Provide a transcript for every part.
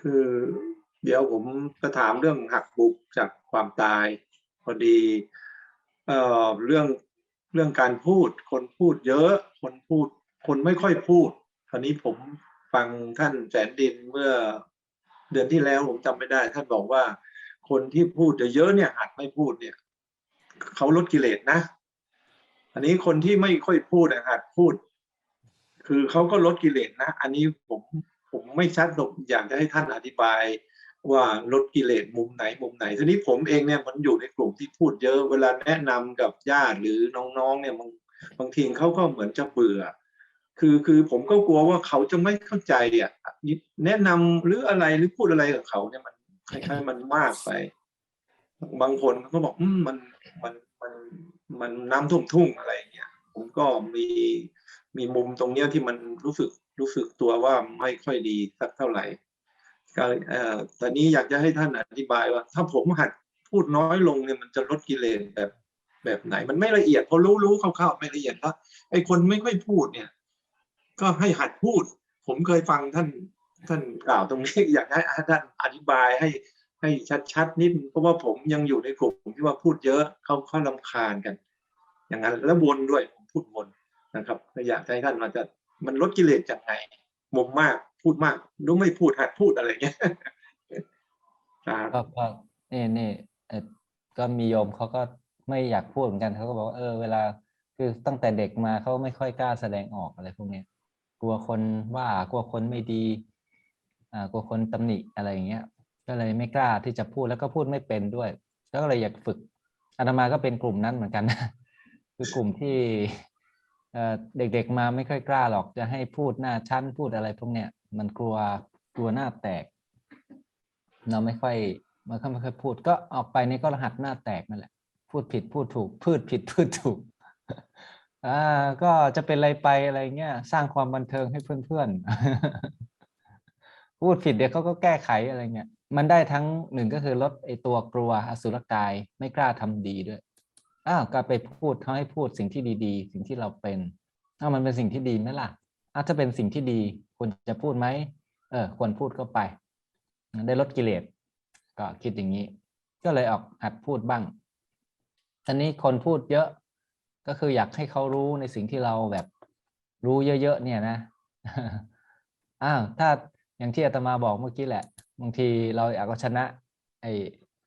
คือ เดี๋ยวผมจะถามเรื่องหักบุกจากความตาย พอดีเอ่อเรื่องเรื่องการพูด คนพูดเยอะ คนพูด คนไม่ค่อยพูดคราวนี้ผมฟังท่านแสนดินเมื่อเดือนที่แล้วผมจำไม่ได้ ท่านบอกว่า คนที่พูดเยอะเนี่ยหัดไม่พูดเนี่ยเขาลดกิเลสนะ อันนี้คนที่ไม่ค่อยพูดอะหัดพูด คือเขาก็ลดกิเลสนะ อันนี้ผม ผมไม่ชัดหรอกอยากจะให้ท่านอธิบายว่าลดกิเลสมุมไหนมุมไหนทีนี้ผมเองเนี่ยมันอยู่ในกลุ่มที่พูดเยอะเวลาแนะนำกับญาติหรือน้องๆเนี่ยบางบางทีเขาก็เหมือนจะเบื่อ คือคือผมก็กลัวว่าเขาจะไม่เข้าใจอะแนะนำหรืออะไรหรือพูดอะไรกับเขาเนี่ยมันคล้ายๆมันมากไป บางคนเขาก็บอกอืมมันมันมันมันน้ำท่วมทุ่งอะไรอย่างเงี้ยผมก็มีมีมุมตรงเนี้ยที่มันรู้สึก รู้สึกตัวว่าไม่ค่อยดีสักเท่าไหร่ก็เอ่อตอนนี้อยากจะให้ท่านอธิบายว่า ถ้าผมหัดพูดน้อยลงเนี่ยมันจะลดกิเลสแบบแบบไหน มันไม่ละเอียดพอรู้รู้คร่าวๆไม่ละเอียดแล้วไอ้คนไม่ค่อยพูดเนี่ย ก็ให้หัดพูด ผมเคยฟังท่านท่านกล่าวตรงนี้อยากให้ท่านอธิบายให้ให้ชัดๆนิดเพราะว่าผมยังอยู่ในกลุ่มที่ว่าพูดเยอะเขาเขาลำคาญกัน อย่างนั้นแล้ววนด้วยผมพูดวนนะครับอยากให้ท่านมาจะ มันลดกิเลสจากไงมุมมากพูดมากรู้ไม่พูดหัดพูดอะไรเงี้ยครับก็นี่นี่ก็มีโยมเขาก็ไม่อยากพูดเหมือนกันเขาก็บอกว่าเออเวลาคือตั้งแต่เด็กมาเขาไม่ค่อยกล้าแสดงออกอะไรพวกเนี้ยกลัวคนว่ากลัวคนไม่ดีอ่ากลัวคนตำหนิอะไรอย่างเงี้ย ก็เลยไม่กล้าที่จะพูดแล้วก็พูดไม่เป็นด้วย ก็เลยอยากฝึกอาตมาก็เป็นกลุ่มนั้นเหมือนกันคือกลุ่มที่ เด็กๆมาไม่ค่อยกล้าหรอกจะให้พูดหน้าชั้นพูดอะไรพวกเนี้ยมันกลัวกลัวหน้าแตก เราไม่ค่อยม่ค่อยไม่ค่อยพูด ก็ออกไปนี่ก็รหัสหน้าแตกนั่นแหละ พูดผิดพูดถูก พูดผิดพูดถูกอ่าก็จะเป็นอะไรไปอะไรเงี้ยสร้างความบันเทิงให้เพื่อนๆ พูดผิดเดี๋ยวเขาก็แก้ไขอะไรเงี้ยมันได้ทั้งหนึ่งก็คือลดไอตัวกลัวอสุรกายไม่กล้าทำดีด้วย อ้าวก็ไปพูดเขาให้พูดสิ่งที่ดีๆ สิ่งที่เราเป็นอ้าวมันเป็นสิ่งที่ดีไหมล่ะอ้าวถ้าเป็นสิ่งที่ดีควรจะพูดไหมเออควรพูดก็ไป ได้ลดกิเลสก็คิดอย่างนี้ ก็เลยออกหัดพูดบ้างทีนี้คนพูดเยอะก็คืออยากให้เขารู้ในสิ่งที่เราแบบรู้เยอะๆเนี่ยนะอ้าวถ้าอย่างที่อาตมาบอกเมื่อกี้แหละบางทีเราอยากเอาชนะไอ้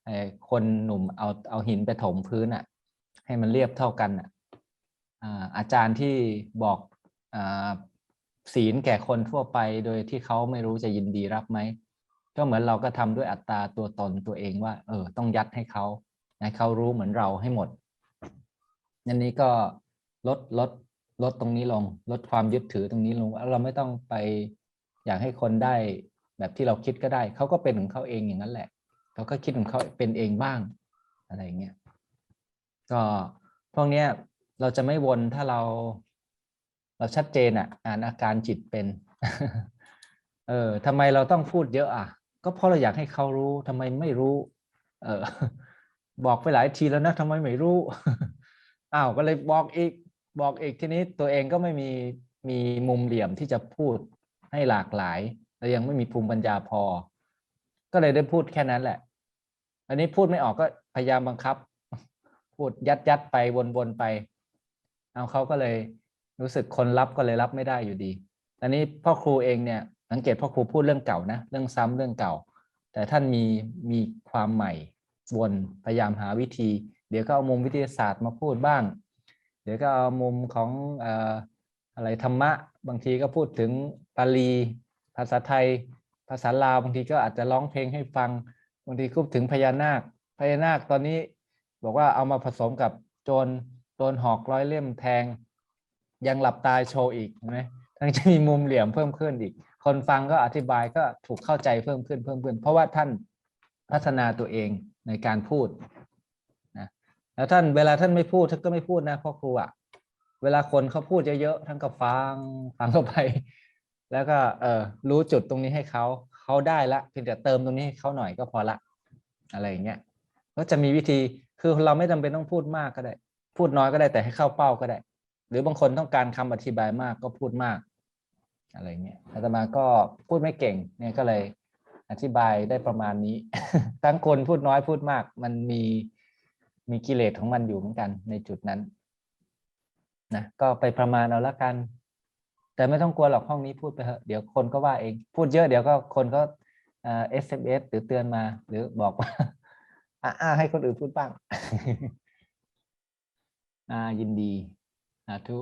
ไอ้คนหนุ่มเอาเอาหินไปถมพื้นอะ ให้มันเรียบเท่ากันอะอ่าอาจารย์ที่บอกอ่าศีลแก่คนทั่วไปโดยที่เขาไม่รู้จะยินดีรับไหม ก็เหมือนเราก็ทำด้วยอัตราตัวตนตัวเองว่า เออ ต้องยัดให้เขาให้เขารู้เหมือนเราให้หมดอันนี้ก็ลดลดลดตรงนี้ลง ลดความยึดถือตรงนี้ลงว่าเราไม่ต้องไปอยากให้คนได้แบบที่เราคิดก็ได้ เขาก็เป็นของเขาเองอย่างนั้นแหละ เขาก็คิดของเขาเป็นเองบ้างอะไรเงี้ย ก็พวกเนี้ยเราจะไม่วนถ้าเรา เราชัดเจนอะ อ่านอาการจิตเป็น เออทำไมเราต้องพูดเยอะอะ ก็เพราะเราอยากให้เขารู้ทำไมไม่รู้ เออ บอกไปหลายทีแล้วนะทำไมไม่รู้อ้าวก็เลยบอกอีก บอกอีกทีนี้ตัวเองก็ไม่มีมีมุมเหลี่ยมที่จะพูดให้หลากหลายและยังไม่มีภูมิปัญญาพอ ก็เลยได้พูดแค่นั้นแหละ อันนี้พูดไม่ออกก็พยายามบังคับ พูดยัดยัดไปวนๆไป เอาเขาก็เลยรู้สึกคนรับก็เลยรับไม่ได้อยู่ดีอันนี้พ่อครูเองเนี่ยสังเกตพ่อครูพูดเรื่องเก่านะเรื่องซ้ำเรื่องเก่า แต่ท่านมีมีความใหม่วนพยายามหาวิธี เดี๋ยวก็เอามุมวิทยาศาสตร์มาพูดบ้าง เดี๋ยวก็เอามุมของเอ่ออะไรธรรมะ บางทีก็พูดถึงปาลี ภาษาไทย ภาษาลาวบางทีก็อาจจะร้องเพลงให้ฟังบางทีพูดถึงพญานาคพญานาคตอนนี้ บอกว่าเอามาผสมกับโจรโจรหอกร้อยเล่มแทง ยังหลับตาโชว์อีกนไหมทั้งจะมีมุมเหลี่ยมเพิ่มขึ้นอีก คนฟังก็อธิบายก็ถูกเข้าใจเพิ่มขึ้นเพิ่มขึ้น เพราะว่าท่านพัฒนาตัวเองในการพูดนะแล้วท่านเวลาท่านไม่พูดท่านก็ไม่พูดนะพ่อครูอะเวลาคนเขาพูดเยอะๆท่านก็ฟังฟังเข้าไป แล้วก็เออรู้จุดตรงนี้ให้เขาเขาได้ละเพียงแต่เติมตรงนี้ให้เขาหน่อยก็พอละ อะไรอย่างเงี้ย ก็จะมีวิธีคือเราไม่จำเป็นต้องพูดมากก็ได้ พูดน้อยก็ได้แต่ให้เข้าเป้าก็ได้ หรือบางคนต้องการคำอธิบายมากก็พูดมาก อะไรเงี้ยอาตมาก็พูดไม่เก่งเนี่ยก็เลยอธิบายได้ประมาณนี้ ทั้งคนพูดน้อยพูดมาก มันมีมีกิเลสของมันอยู่เหมือนกันในจุดนั้นนะก็ไปประมาณเอาละกัน แต่ไม่ต้องกลัวหรอกห้องนี้พูดไปเถอะเดี๋ยวคนก็ว่าเอง พูดเยอะเดี๋ยวก็คนก็เอ่อ SMS หรือเตือนมา หรือบอกว่า อ่าให้คนอื่นพูดบ้าง อ่ายินดีสาธุ